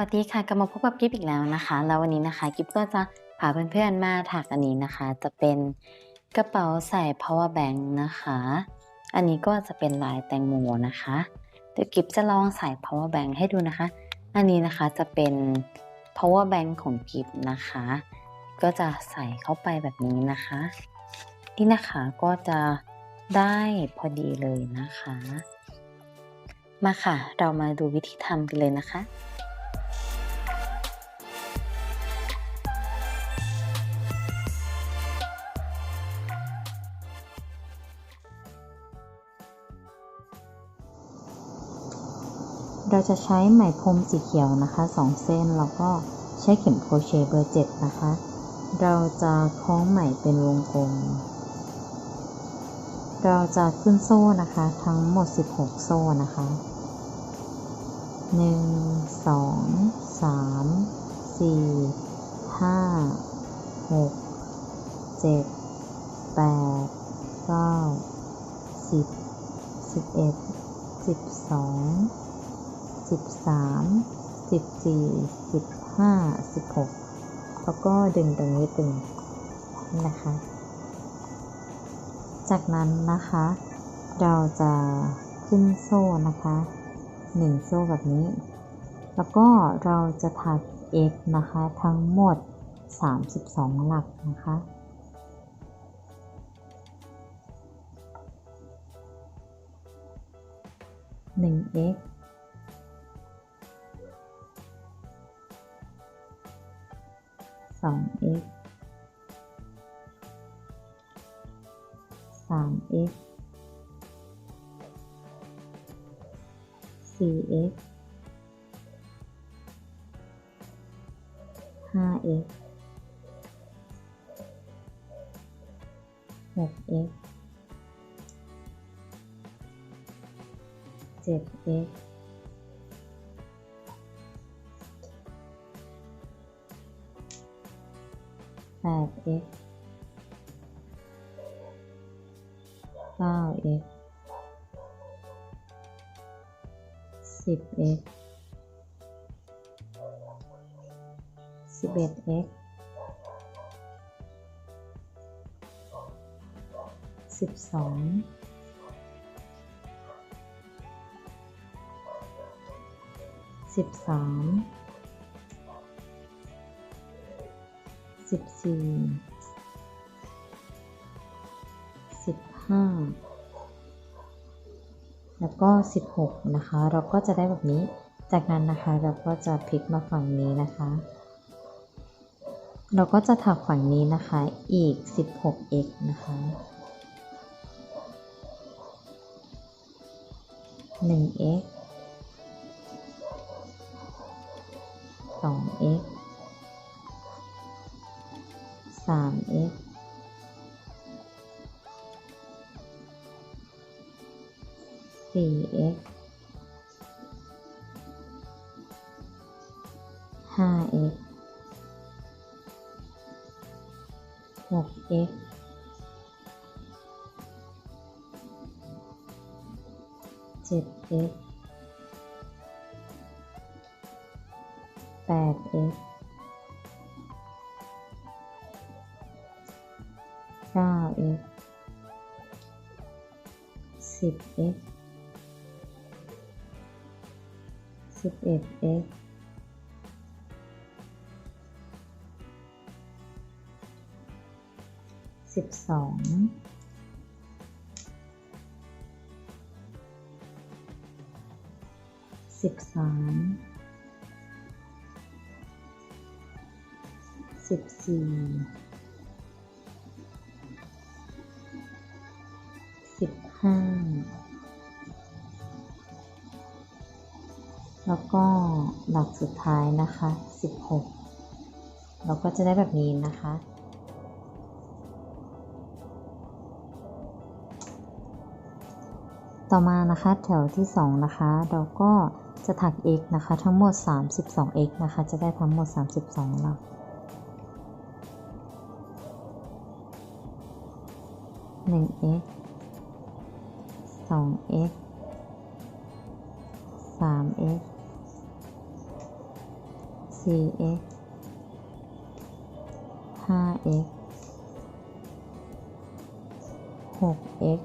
วัสดีค่ะกลับมาพบกับกิฟอีกแล้วนะคะ แล้ววันนี้นะคะกิฟก็จะพาเพื่อนๆมาถักอันนี้นะคะ จะเป็นกระเป๋าใส่ power bank นะคะ อันนี้ก็จะเป็นลายแตงโมนะคะเดี๋ยวกิฟจะลองใส่ power bank ให้ดูนะคะ อันนี้นะคะจะเป็น power bank ของกิฟนะคะ ก็จะใส่เข้าไปแบบนี้นะคะนี่นะคะก็จะได้พอดีเลยนะคะ มาค่ะ เรามาดูวิธีทำกันเลยนะคะ เราจะใช้ไหมพรมสีเขียวนะคะสองเส้นแล้วก็ใช้เข็มโครเชต์เบอร์เจ็ดนะคะ เราจะคล้องไหมเป็นวงกลม เราจะขึ้นโซ่นะคะ ทั้งหมด 16 โซ่นะคะ 1 2 3 4 5 6 7 8 9 10 11 12 สิบสามสิบสี่สิบห้าสิบหกแล้วก็ดึงตรงนี้ตึงนะคะ จากนั้นนะคะ เราจะขึ้นโซ่นะคะหนึ่งโซ่แบบนี้ แล้วก็เราจะถัก x นะคะ ทั้งหมด 32 หลักนะคะหนึ่ง x สอง x สา 8x 9x 10x 11x 12 13 สิบสี่สิบห้าแล้วก็สิบหกนะคะ เราก็จะได้แบบนี้ จากนั้นนะคะเราก็จะพลิกมาฝั่งนี้นะคะ เราก็จะถักฝั่งนี้นะคะอีก 16x นะคะ 1x 2x 3x 4x 5x 6x 7x 9x 10x 11x สิบสองสิบสามสิบสี่ ห้าแล้วก็หลักสุดท้ายนะคะสิบหกเราก็จะได้แบบนี้นะคะ ต่อมานะคะแถวที่ 2 นะคะ เราก็จะถัก x นะคะ ทั้งหมด 32x นะคะ จะได้ทั้งหมด 32หลัก 1x 2x 3x 4x 5x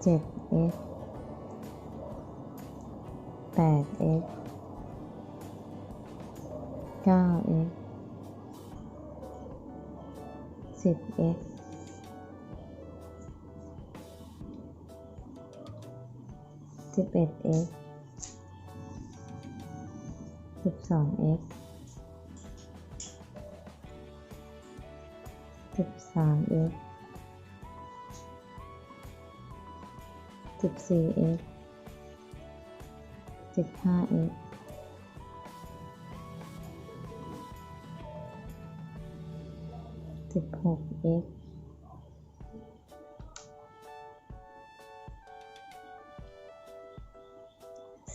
6x 7x 8x 9x 10x 11x 12x 13x 14x 15x 16x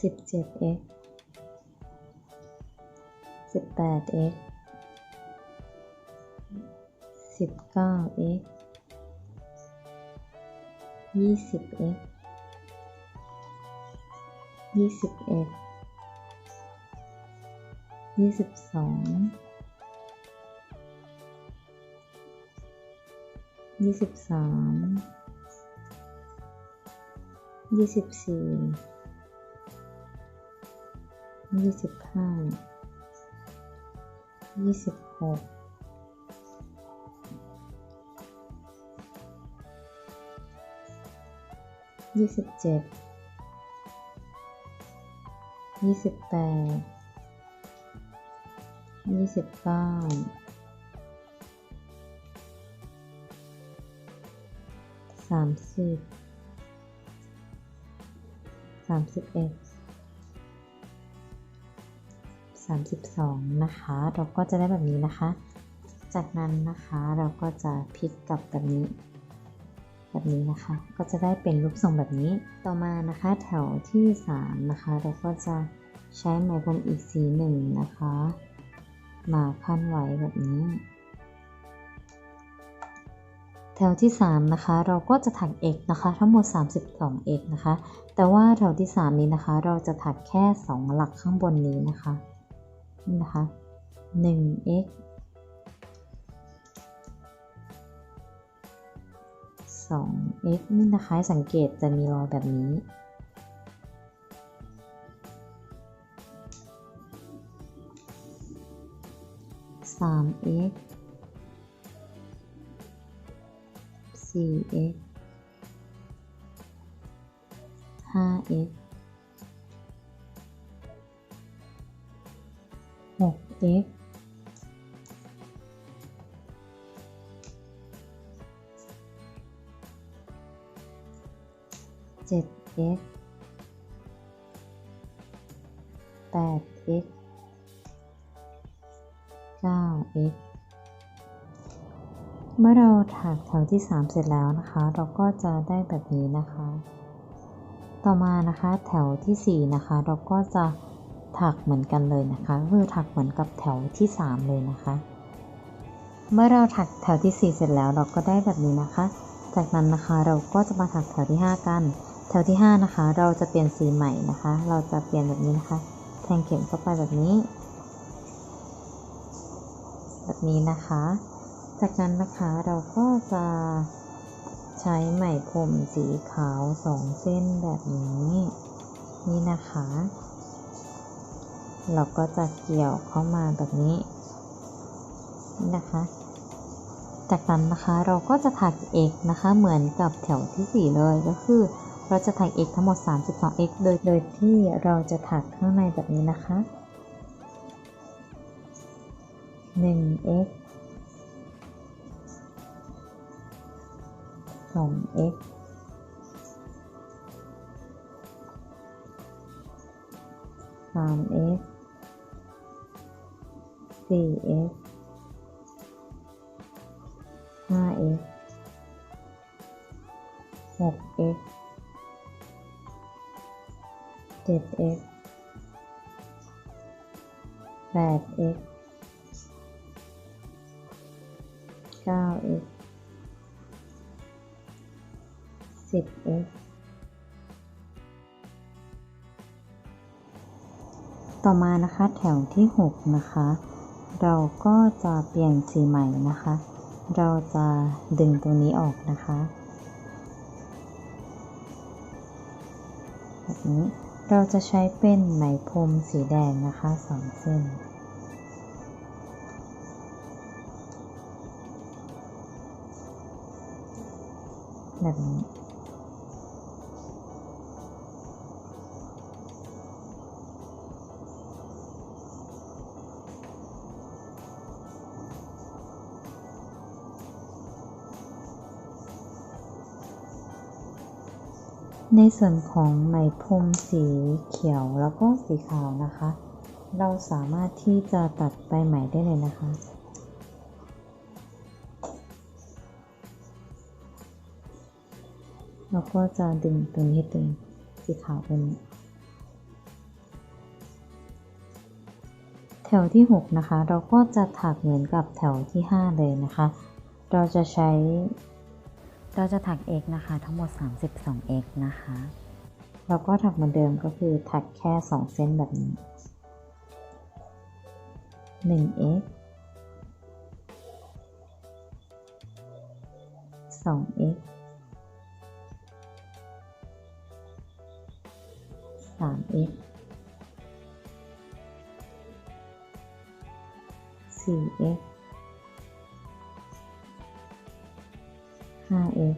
17x 18x 19x 20x 21 22 23 24 25 26ยี่สิบเจ็ดยี่สิบแปดยี่สิบเก้าสามสิบสามสิบเอ็ด สามสิบสองนะคะ เราก็จะได้แบบนี้นะคะ จากนั้นนะคะเราก็จะพลิกกลับแบบนี้ แบบนี้นะคะ ก็จะได้เป็นรูปทรงแบบนี้ ต่อมานะคะแถวที่ 3 นะคะ เราก็จะใช้ไหมพรมอีกสีหนึ่งนะคะ มาพันไว้แบบนี้ แถวที่ 3 นะคะ เราก็จะถัก x นะคะ ทั้งหมด 32 x นะคะ แต่ว่าแถวที่ 3 นี้นะคะ เราจะถักแค่ 2 หลักข้างบนนี้นะคะ นี่นะคะ 1x 2 x นี่นะคะสังเกตจะมีรอยแบบนี้ 3x 4x 5x 6x 7x 8x 9x เมื่อเราถักแถวที่ 3 เสร็จแล้วนะคะ เราก็จะได้แบบนี้นะคะ ต่อมานะคะแถวทีสี่4 นะคะ เราก็จะ ถักเหมือนกันเลยนะคะคือถักเหมือนกับแถวที่ 3 เลยนะคะ เมื่อเราถักแถวที่ 4 เสร็จแล้วเราก็ได้แบบนี้นะคะ จากนั้นนะคะเราก็จะมาถักแถวที่ 5 กัน แถวที่ 5 นะคะ เราจะเปลี่ยนสีใหม่นะคะ เราจะเปลี่ยนแบบนี้นะคะ แทงเข็มเข้าไปแบบนี้ แบบนี้นะคะ จากนั้นนะคะเราก็จะใช้ไหมพรมสีขาวสองเส้นแบบนี้ นี่นะคะ เราก็จะเกี่ยวเข้ามาแบบนี้นะคะ จากนั้นนะคะเราก็จะถัก x นะคะ เหมือนกับแถวที่ 4 เลยก็คือ เราจะถัก x ทั้งหมด 32x โดยโดยที่เราจะถักข้างในแบบนี้นะคะ 1x 2x 3x 4x 5x 6x 7x 8x 9x 10x ต่อมานะคะแถวที่ 6 นะคะ เราก็จะเปลี่ยนสีใหม่นะคะ เราจะดึงตรงนี้ออกนะคะแบบนี้เราจะใช้เป็นไหมพรมสีแดงนะคะสองเส้นแบบนี้ ในส่วนของไหมพรมสีเขียวแล้วก็สีขาวนะคะ เราสามารถที่จะตัดใบไหมได้เลยนะคะ แล้วก็จะดึงตัวนี้ให้ตึงสีขาวเป็นแถวที่ 6 นะคะ เราก็จะถักเหมือนกับแถวที่ 5 เลยนะคะ เราจะใช้ เราจะถัก x นะคะ ทั้งหมด 32x นะคะเราก็ถักเหมือนเดิมก็คือถักแค่ 2 เส้นแบบนี้ 1x 2x 3x 4x 5x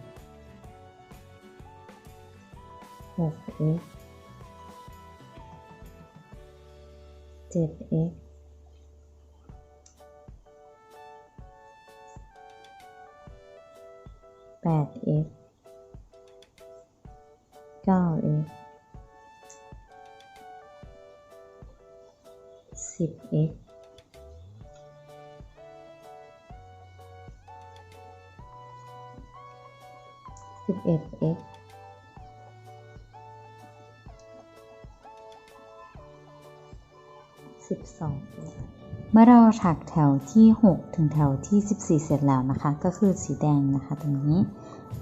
6x 7x 8x 12 เมื่อเราถักแถวที่ 6 ถึงแถวที่ 14 เสร็จแล้วนะคะ ก็คือสีแดงนะคะ ตรงนี้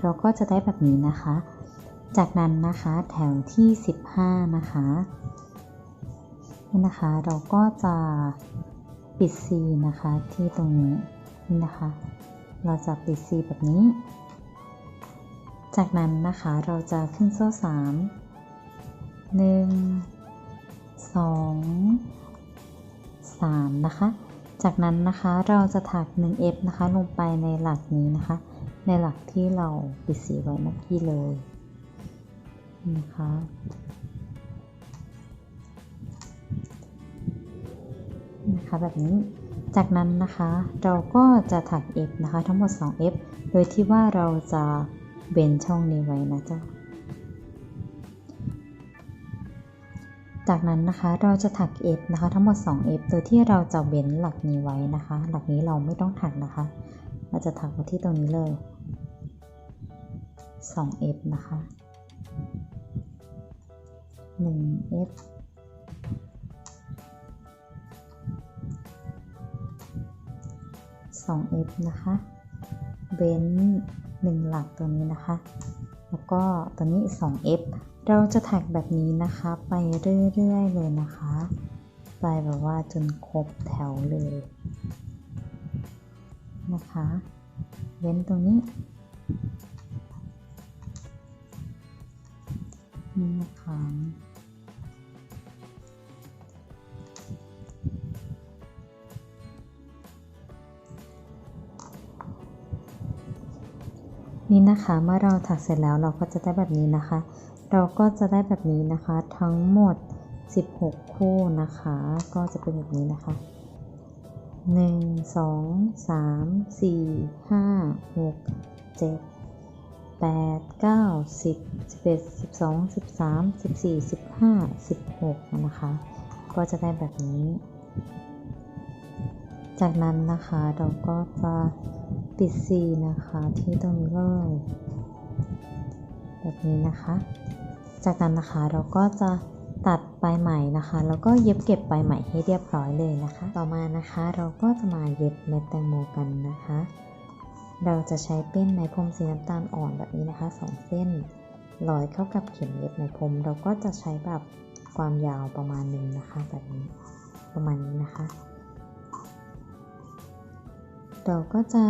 เราก็จะได้แบบนี้นะคะ จากนั้นนะคะแถวที่ 15 นะคะนี่นะคะเราก็จะปิด C นะคะที่ตรงนี้นี่นะคะ เราจะปิด C แบบนี้ จากนั้นนะคะเราจะขึ้นโซ่3 1 2 3 นะคะ จากนั้นนะคะเราจะถัก 1f นะคะลงไปในหลักนี้นะคะ ในหลักที่เราปิดสีไว้เมื่อกี้เลยนะคะนะคะแบบนี้ จากนั้นนะคะเราก็จะถัก f นะคะทั้งหมด 2f โดยที่ว่าเราจะเว้นช่องนี้ไว้นะเจ๊ะ จากนั้นนะคะเราจะถัก f นะคะ ทั้งหมด 2f โดยที่เราจะเว้นหลักนี้ไว้นะคะ หลักนี้เราไม่ต้องถักนะคะ เราจะถักมาที่ตรงนี้เลย 2f นะคะ 1f 2f นะคะ เว้น 1 หลักตัวนี้นะคะ แล้วก็ตัวนี้ 2f เราจะถักแบบนี้นะคะไปเรื่อยๆเลยนะคะ ไปแบบว่าจนครบแถวเลยนะคะ เว้นตรงนี้นี่นะคะ นะคะ เมื่อเราถักเสร็จแล้วเราก็จะได้แบบนี้นะคะ เราก็จะได้แบบนี้นะคะ ทั้งหมด 16 คู่นะคะ ก็จะเป็นแบบนี้นะคะ 1 2 3 4 5 6 7 8 9 10 11 12 13 14 15 16นะคะ ก็จะได้แบบนี้ จากนั้นนะคะเราก็จะ ปิด C นะคะที่ตรงนี้เลยแบบนี้นะคะ จากนั้นนะคะเราก็จะตัดปลายไหมนะคะ แล้วก็เย็บเก็บปลายไหมให้เรียบร้อยเลยนะคะ ต่อมานะคะเราก็จะมาเย็บเม็ดแตงโมกันนะคะ เราจะใช้เป็นไหมพรมสีน้ำตาลอ่อนแบบนี้นะคะสองเส้นร้อยเข้ากับเข็มเย็บไหมพรม เราก็จะใช้แบบความยาวประมาณหนึ่งนะคะ แบบนี้ประมาณนี้นะคะ เราก็จะ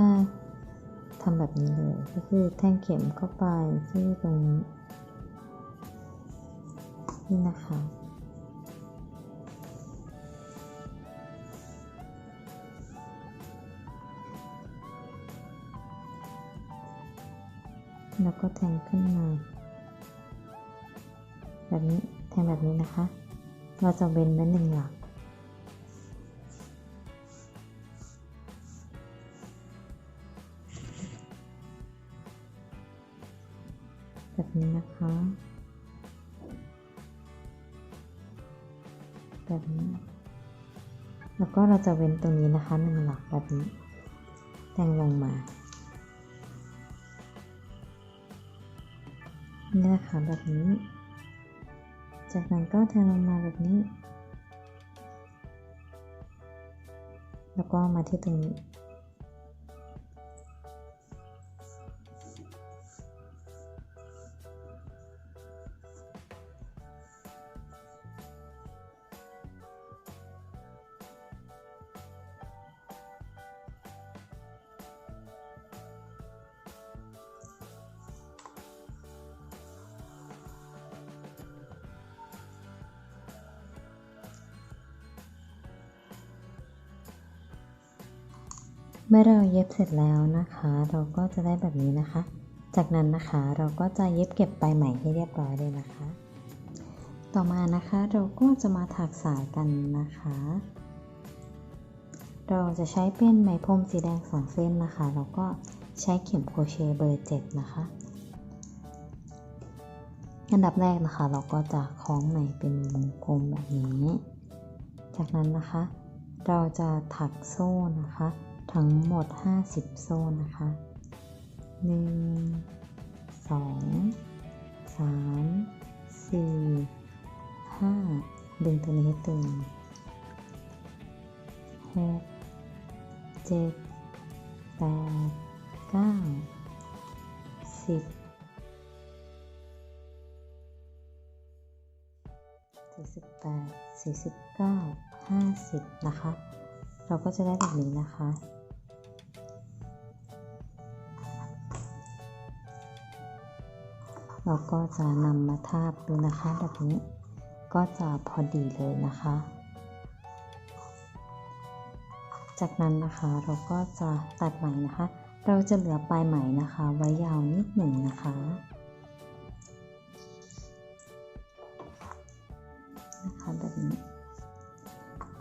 ทำแบบนี้เลยก็คือแทงเข็มเข้าไปที่ตรงนี้นี่นะคะ แล้วก็แทงขึ้นมา แบบนี้แทงแบบนี้นะคะ เราจะเว้นไว้หนึ่งหลัก นี้นะคะ แบบนี้ แล้วก็เราจะเว้นตรงนี้นะคะหนึ่งหลักแบบนี้แทงลงมานี่นะคะแบบนี้ จากนั้นก็แทงลงมาแบบนี้ แล้วก็มาที่ตรงนี้ เมื่อเราเย็บเสร็จแล้วนะคะ เราก็จะได้แบบนี้นะคะ จากนั้นนะคะเราก็จะเย็บเก็บปลายไหมให้เรียบร้อยเลยนะคะ ต่อมานะคะเราก็จะมาถักสายกันนะคะ เราจะใช้เป็นไหมพรมสีแดงสองเส้นนะคะแล้วก็ใช้เข็มโครเชต์เบอร์ 7 นะคะอันดับแรกนะคะ เราก็จะคล้องไหมเป็นวงกลมแบบนี้ จากนั้นนะคะ เราจะถักโซ่นะคะ ทั้งหมด 50 โซนนะคะ 1 2 3 4 5 ดึงตัวนี้ให้ตึง 6 7 8 9 10สี่สิบแปดสี่สิบเก้าห้าสิบนะคะ เราก็จะได้แบบนี้นะคะ เราก็จะนำมาทาบดูนะคะแบบนี้ก็จะพอดีเลยนะคะ จากนั้นนะคะเราก็จะตัดไหมนะคะ เราจะเหลือปลายไหมนะคะ ไว้ยาวนิดหนึ่งนะคะ นะคะแบบนี้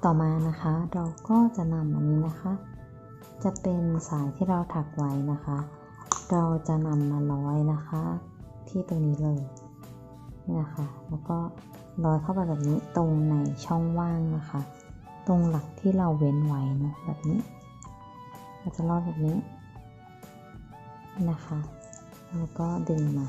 ต่อมานะคะเราก็จะนำอันนี้นะคะ จะเป็นสายที่เราถักไว้นะคะ เราจะนำมาร้อยนะคะ ที่ตรงนี้เลยนี่นะคะ แล้วก็ร้อยเข้าไปแบบนี้ตรงในช่องว่างนะคะ ตรงหลักที่เราเว้นไว้นะแบบนี้เราจะรอดแบบนี้นะคะ แล้วก็ดึงมา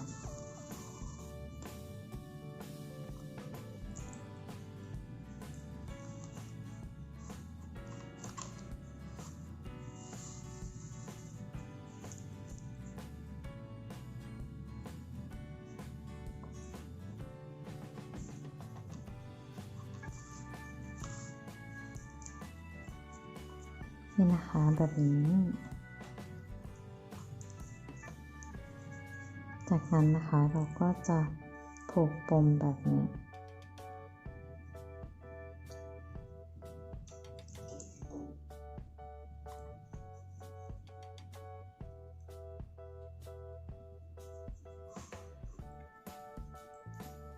นี่นะคะแบบนี้ จากนั้นนะคะเราก็จะผูกปมแบบนี้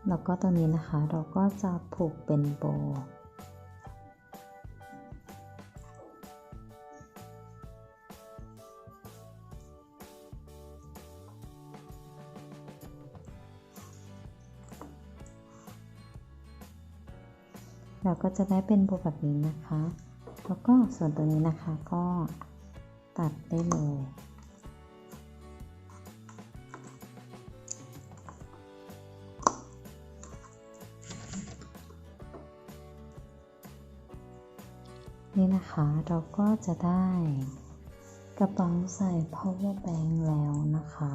แล้วก็ตรงนี้นะคะเราก็จะผูกเป็นโบว์ เราก็จะได้เป็นโบแบบนี้นะคะ แล้วก็ส่วนตัวนี้นะคะก็ตัดได้เลยนี่นะคะเราก็จะได้กระป๋าใส่ power bank แล้วนะคะ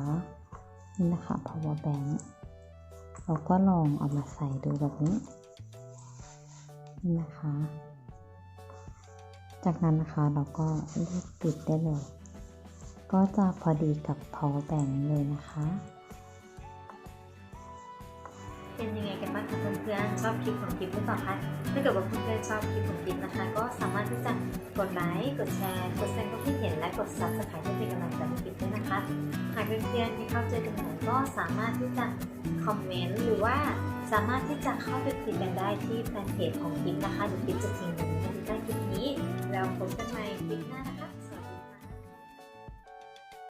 นี่นะคะ power bank เราก็ลองเอามาใส่ดูแบบนี้ นี่นะคะ จากนั้นนะคะเราก็เลือกปิดได้เลย ก็จะพอดีกับ power bank เลยนะคะ เป็นยังไงกันบ้างคะเพื่อนๆชอบคลิปของกิฟหรือเปล่าคะถ้าเกิดว่าเพื่อนๆชอบคลิปของกิฟนะคะ ก็สามารถที่จะกดไลค์กดแชร์กดแสดงความคิดเห็นและกด subscribe เพื่อเป็นกำลังใจให้กิฟด้วยนะคะหากเพื่อนๆที่เข้าใจกันไหนก็สามารถที่จะคอมเมนต์หรือว่า สามารถที่จะเข้าไปคุยกันได้ที่แฟนเพจของกิปนะคะหรือคลิปจะทิ้งลิงก์ไว้ใต้คลิปนี้ แล้วพบกันใหม่คลิปหน้า